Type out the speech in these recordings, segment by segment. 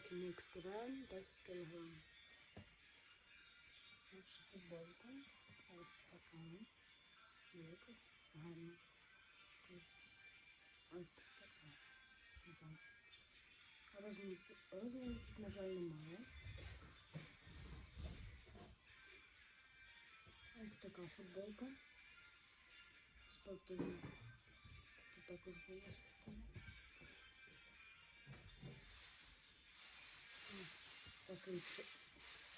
футболки Мікс Крем 10 кг. Наша футболка. Ось така. Велика. Гарна. Ось така. Розмір, розміру тут, на жаль, немає. Ось така футболка. Спортивна. Тут також було спортивна. Такий т-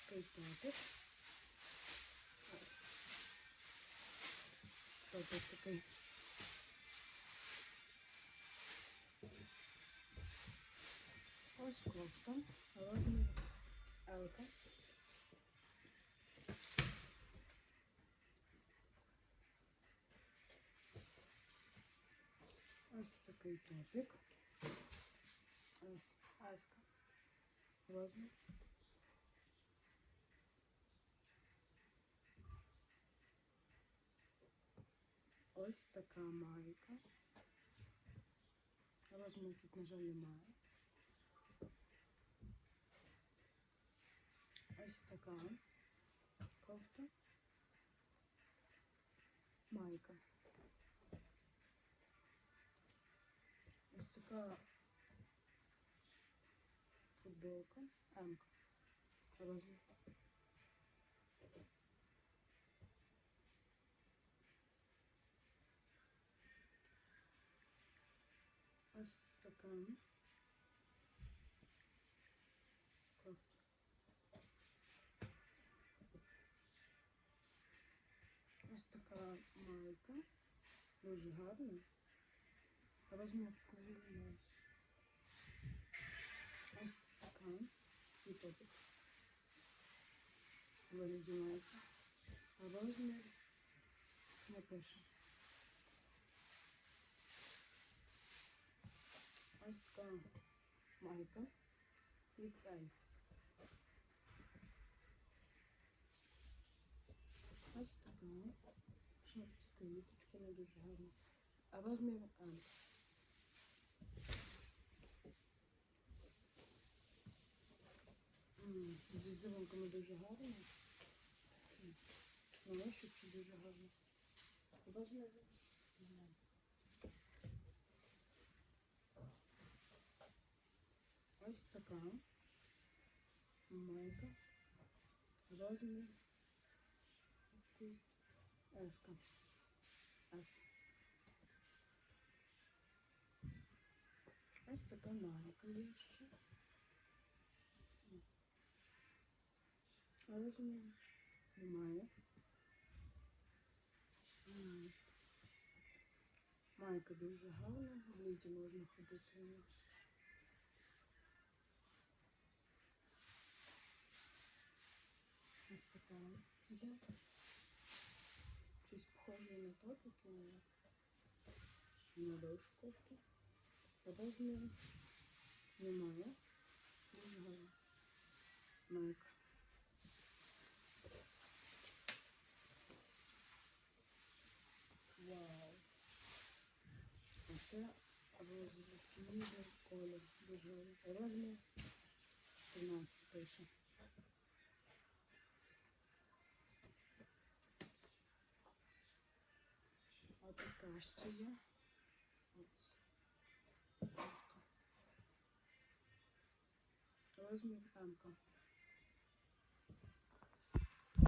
такий. Ось. Топик такий. Ось кофта. Розмір Елка. Ось такий топик. Ось аска. Розмір. Ось така майка. Розміру тут, на жаль, немає. Ось така кофта. Майка. Ось така футболка. М. Розмір. Ось така кофта. Ось така майка. Дуже гарна. Розмір немає. Ось така. І топик. Вигляді майка. А розмір не пише. Ось така майка. XL. Ось така. Шапка з квіточками дуже гарна. А розмір. М, З візерунками дуже гарно. На ощупь дуже гарно. Розмір Ось така майка. Розмір. Еска. Ес. Ось така майка є ще. А немає. Майка дуже гарна, в літі можна ходити. в ній. Ось така. Щось похоже на топики, на, кофту. Розміру немає. Дуже гарна. Майка. Вау. Оце розмір, колір, дуже розмір 14 пише. Така ще є. Розмір М-ка.